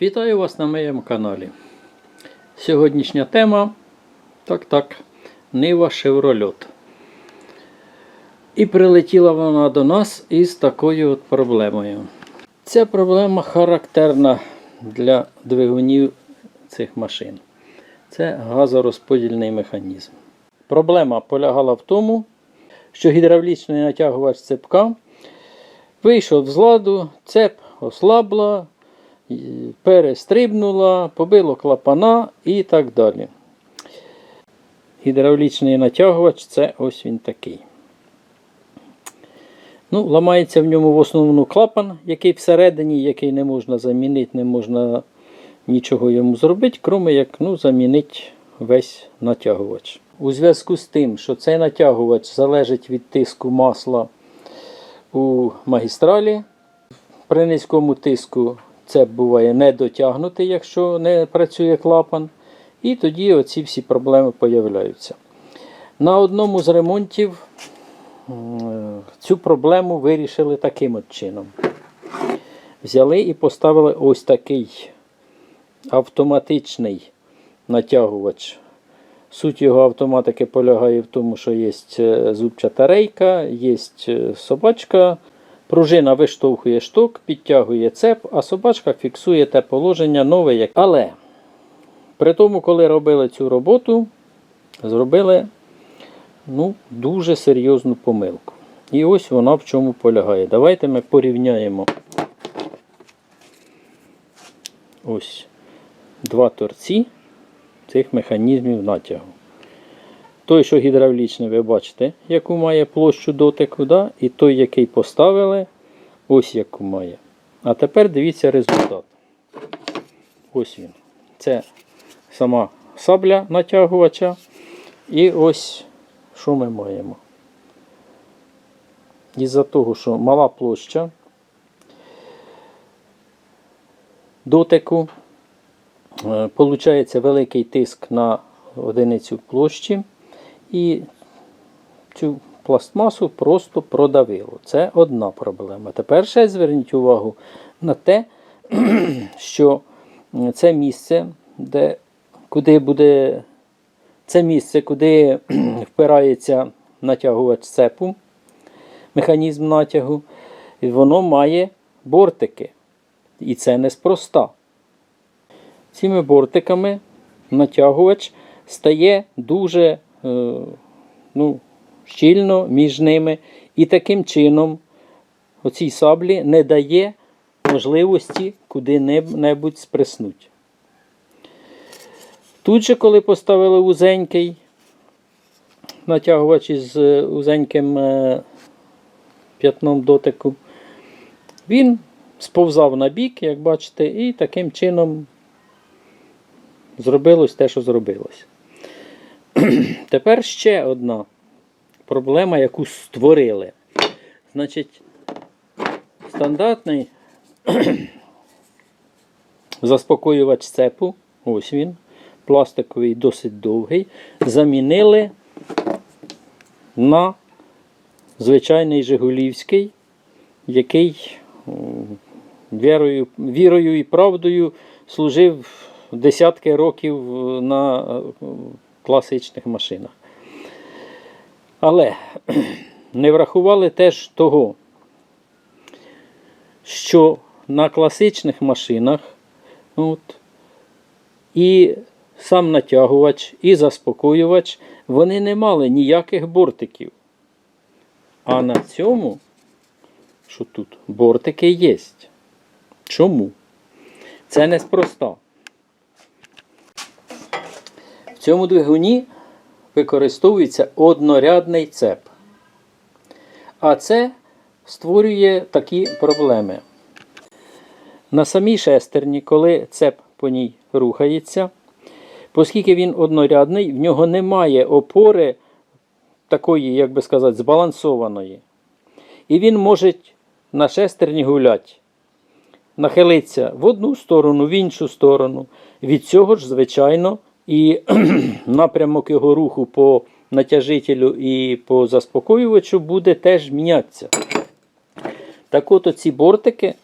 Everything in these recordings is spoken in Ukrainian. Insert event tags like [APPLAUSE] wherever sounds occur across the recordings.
Вітаю вас на моєму каналі. Сьогоднішня тема так так, Нива Шеврольот. І прилетіла вона до нас із такою от проблемою. Ця проблема характерна для двигунів цих машин. Це газорозподільний механізм. Проблема полягала в тому, що гідравлічний натягувач цепка вийшов з ладу, цеп ослабла, перестрибнула, побило клапана і так далі. Гідравлічний натягувач це ось він такий. Ну, Ламається в ньому в основному клапан, який всередині, який не можна замінити, не можна нічого йому зробити, крім як ну, замінити весь натягувач. У зв'язку з тим, що цей натягувач залежить від тиску масла у магістралі, при низькому тиску це буває не дотягнутий, якщо не працює клапан. І тоді оці всі проблеми появляються. На одному з ремонтів цю проблему вирішили таким от чином. Взяли і поставили ось такий автоматичний натягувач. Суть його автоматики полягає в тому, що є е, зубчата рейка, є е, собачка. Пружина виштовхує шток, підтягує цеп, а собачка фіксує те положення нове. як- Але при тому, коли робили цю роботу, зробили ну, дуже серйозну помилку. І ось вона в чому полягає. Давайте ми порівняємо ось два торці цих механізмів натягу. Той, що гідравлічний, ви бачите, яку має площу дотику, да? і той, який поставили, ось яку має. А тепер дивіться результат. Ось він. Це сама сабля натягувача. І ось що ми маємо. Із-за того, що мала площа дотику, е, получається великий тиск на одиницю площі. І цю пластмасу просто продавило. Це одна проблема. Тепер ще зверніть увагу на те, [CLEARS THROAT] що це місце, де, куди буде це місце, куди [CLEARS THROAT] впирається натягувач цепу, механізм натягу, воно має бортики. І це неспроста. Цими бортиками натягувач стає дуже ну, щільно між ними. І таким чином оцій саблі не дає можливості куди-небудь спреснути. Тут же, коли поставили вузенький натягувач із е, вузеньким е, п'ятном дотику, він сповзав на бік, як бачите, і таким чином зробилось те, що зробилось. [CLEARS THROAT] Тепер ще одна проблема, яку створили. Значить, стандартний [CLEARS THROAT] заспокоювач цепу, ось він, пластиковий, досить довгий, замінили на звичайний Жигулівський, який вірою, вірою і правдою служив десятки років на класичних машинах. Але [CLEARS THROAT] не врахували теж того, що на класичних машинах от, і сам натягувач, і заспокоювач, вони не мали ніяких бортиків. А на цьому, що тут, бортики є. Чому? Це неспроста. В цьому двигуні використовується однорядний цеп. А це створює такі проблеми. На самій шестерні, коли цеп по ній рухається, оскільки він однорядний, в нього немає опори такої, як би сказати, збалансованої. І він може на шестерні гуляти, нахилитися в одну сторону, в іншу сторону. Від цього ж, звичайно, і [CLEARS THROAT] напрямок його руху по натяжителю і по заспокоювачу буде теж мінятися. Так от оці бортики,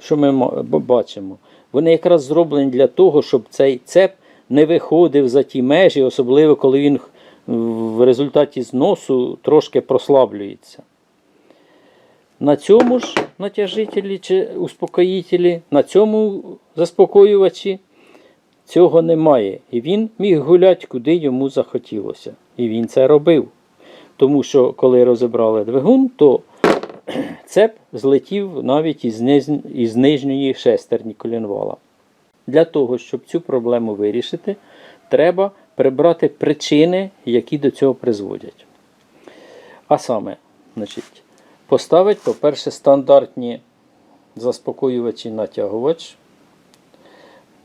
що ми бачимо? Вони якраз зроблені для того, щоб цей цеп не виходив за ті межі, особливо коли він в результаті зносу трошки прослаблюється. На цьому ж натяжителі чи успокоїтелі, на цьому заспокоювачі цього немає. І він міг гуляти, куди йому захотілося. І він це робив. Тому що коли розібрали двигун, то [CLEARS THROAT] цеп злетів навіть із, низ... із нижньої шестерні колінвала. Для того, щоб цю проблему вирішити, треба прибрати причини, які до цього призводять. А саме, значить, поставити, по-перше, стандартні заспокоювачі натягувач.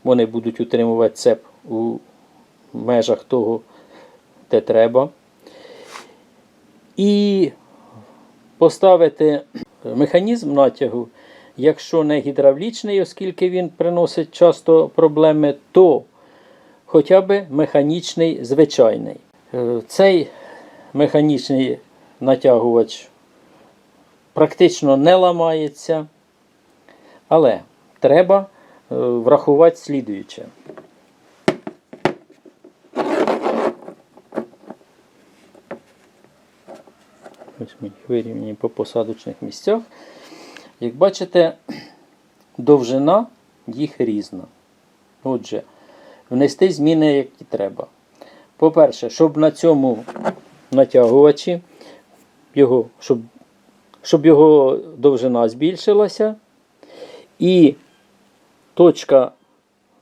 Вони будуть утримувати цеп у межах того, де треба. І поставити механізм натягу, якщо не гідравлічний, оскільки він приносить часто проблеми, то хоча б механічний звичайний. Е, Цей механічний натягувач практично не ламається, але треба врахувати слідуюче. Ось ми їх вирівняємо по посадочних місцях. Як бачите, довжина їх різна. Отже, внести зміни, які треба. По-перше, щоб на цьому натягувачі його, щоб, щоб його довжина збільшилася, і точка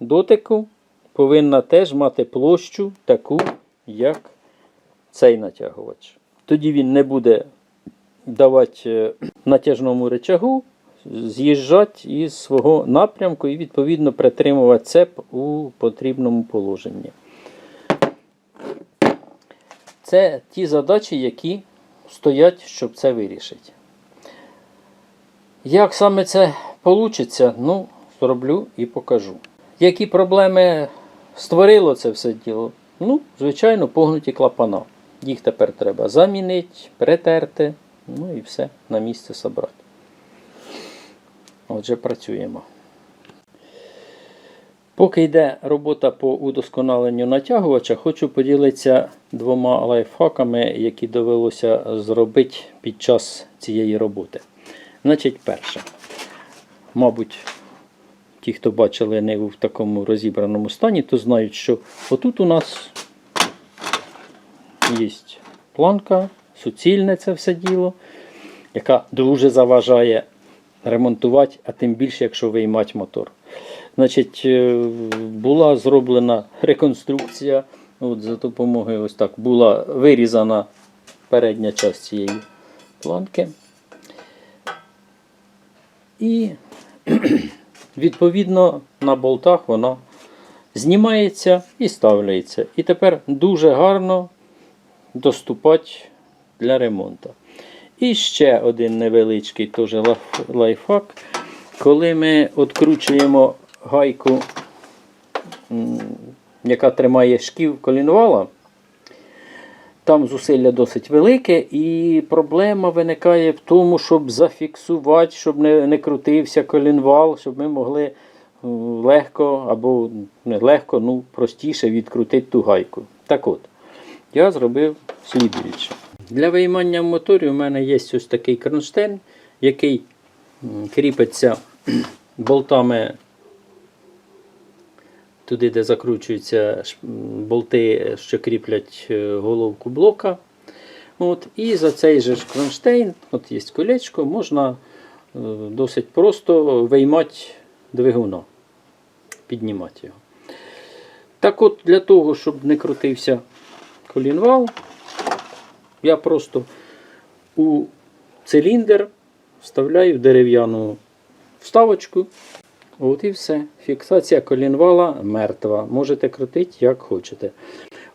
дотику повинна теж мати площу таку, як цей натягувач. Тоді він не буде давати е, натяжному речагу з'їжджати із свого напрямку і відповідно притримувати цеп у потрібному положенні. Це ті задачі, які стоять, щоб це вирішити. Як саме це вийде, ну, зроблю і покажу. Які проблеми створило це все діло? Ну, звичайно, погнуті клапана. Їх тепер треба замінити, притерти, ну і все на місце собрати. Отже, працюємо. Поки йде робота по удосконаленню натягувача, хочу поділитися двома лайфхаками, які довелося зробити під час цієї роботи. Значить, перше. Мабуть, ті, хто бачили Ниву в такому розібраному стані, то знають, що отут у нас є планка, суцільне це все діло, яка дуже заважає ремонтувати, а тим більше, якщо виймати мотор. Значить, е, була зроблена реконструкція. От За допомогою ось так була вирізана передня частина цієї планки. І відповідно на болтах вона знімається і ставляється. І тепер дуже гарно доступати для ремонту. І ще один невеличкий теж лайфхак. Коли ми відкручуємо гайку, яка тримає шків колінвала, там зусилля досить велике, і проблема виникає в тому, щоб зафіксувати, щоб не, не крутився колінвал, щоб ми могли е, легко або не легко, ну простіше відкрутити ту гайку. Так от, я зробив слідуюче. Для виймання в моторі у мене є ось такий кронштейн, який кріпиться [CLEARS THROAT] болтами туди, де закручуються болти, що кріплять е, головку блока. От, і за цей же кронштейн, от є колечко, можна е, досить просто виймати двигуна, піднімати його. Так от, для того, щоб не крутився колінвал, я просто у циліндр вставляю дерев'яну вставочку. От і все. Фіксація колінвала мертва. Можете крутити як хочете.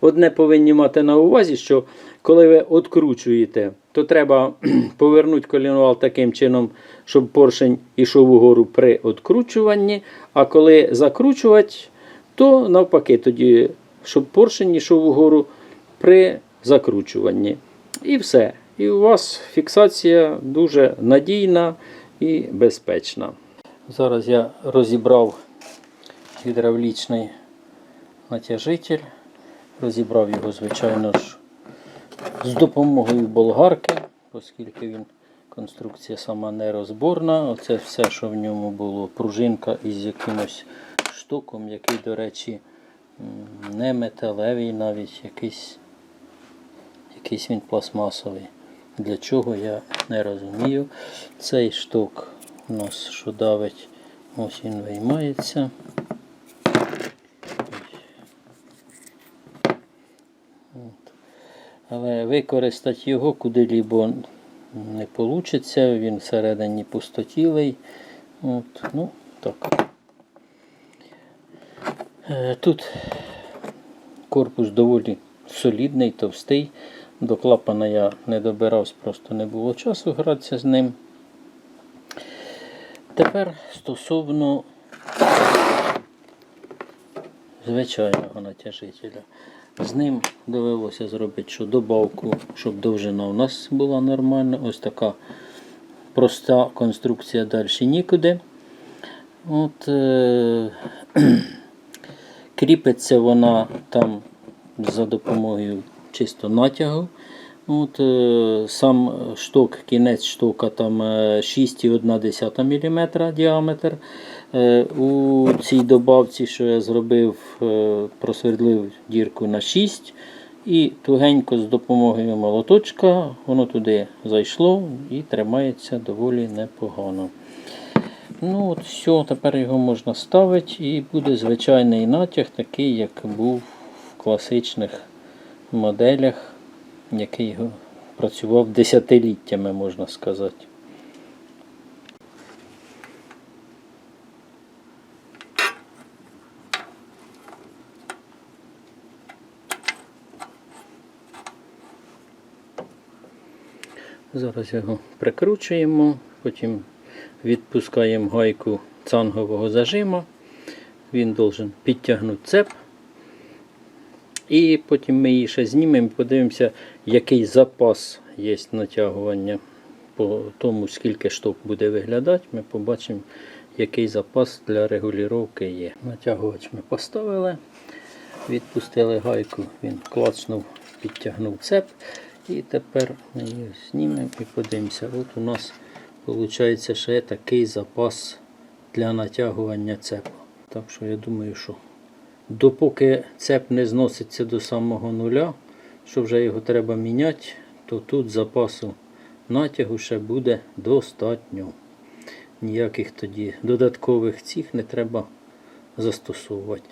Одне повинні мати на увазі, що коли ви відкручуєте, то треба [CLEARS THROAT] повернути колінвал таким чином, щоб поршень йшов угору при відкручуванні. А коли закручувати, то навпаки, тоді, щоб поршень йшов угору при закручуванні. І все. І у вас фіксація дуже надійна і безпечна. Зараз я розібрав гідравлічний натяжитель. Розібрав його, звичайно ж, з допомогою болгарки, оскільки він конструкція сама нерозборна. Оце все, що в ньому було, пружинка із якимось штуком, який, до речі, не металевий, навіть якийсь, якийсь він пластмасовий. Для чого я не розумію. Цей штук у нас що давить, ось він виймається. От. Але використати його куди-лібо не вийде, він всередині пустотілий. От, ну, так. Е, Тут корпус доволі солідний, товстий. До клапана я не добирався, просто не було часу гратися з ним. Тепер стосовно звичайного натяжителя. З ним довелося зробити що добавку, щоб довжина у нас була нормальна. Ось така проста конструкція далі нікуди. От, е- [CLEARS THROAT] кріпиться вона там за допомогою чисто натягу. От, е, сам шток, кінець штока там е, 6,1 мм діаметр. Е, У цій добавці, що я зробив, е, просвердлив дірку на 6 і тугенько з допомогою молоточка воно туди зайшло і тримається доволі непогано. Ну от все, тепер його можна ставити і буде звичайний натяг, такий, як був в класичних моделях, який працював десятиліттями, можна сказати. Зараз його прикручуємо, потім відпускаємо гайку цангового зажима. Він должен підтягнути цеп. І потім ми її ще знімемо і подивимося, який запас є натягування. По тому, скільки штук буде виглядати, ми побачимо, який запас для регулювання є. Натягувач ми поставили, відпустили гайку, він клацнув, підтягнув цеп. І тепер ми її знімемо і подивимося. От у нас виходить ще такий запас для натягування цепу. Так що я думаю, що допоки цеп не зноситься до самого нуля, що вже його треба міняти, то тут запасу натягу ще буде достатньо. Ніяких тоді додаткових цих не треба застосовувати.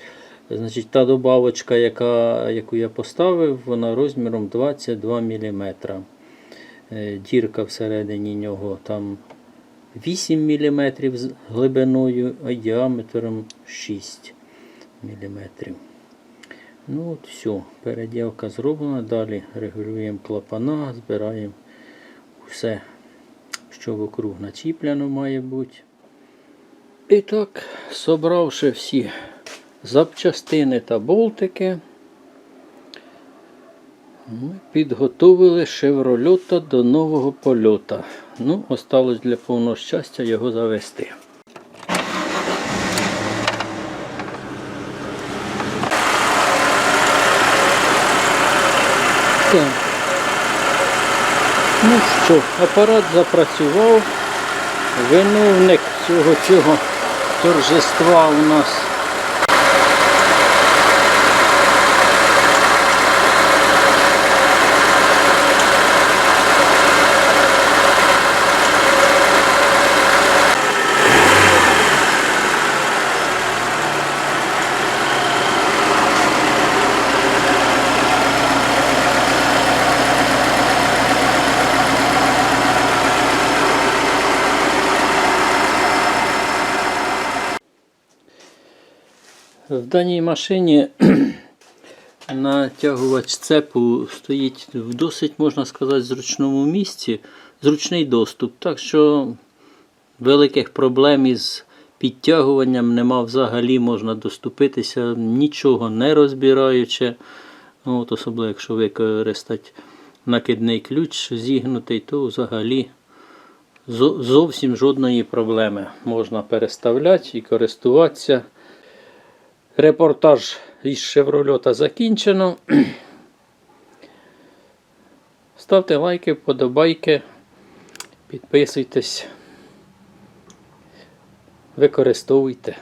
Значить, та добавочка, яка, яку я поставив, вона розміром 22 мм. Дірка всередині нього там 8 мм глибиною, а діаметром 6 мм. Ну от все, переділка зроблена. Далі регулюємо клапана, збираємо все, що вокруг начіпляно має бути. І так, собравши всі запчастини та болтики, ми підготовили шеврольота до нового польота. Ну, осталось для повного щастя його завести. Так. Ну що, апарат запрацював. Виновник цього цього торжества у нас В даній машині [CLEARS THROAT] натягувач цепу стоїть в досить, можна сказати, зручному місці, зручний доступ. Так що великих проблем із підтягуванням нема взагалі, можна доступитися, нічого не розбираючи. Ну, От, Особливо, якщо використати накидний ключ зігнутий, то взагалі зовсім жодної проблеми. Можна переставляти і користуватися. Репортаж із шеврольота закінчено. [CLEARS THROAT] Ставте лайки, вподобайки, підписуйтесь, використовуйте.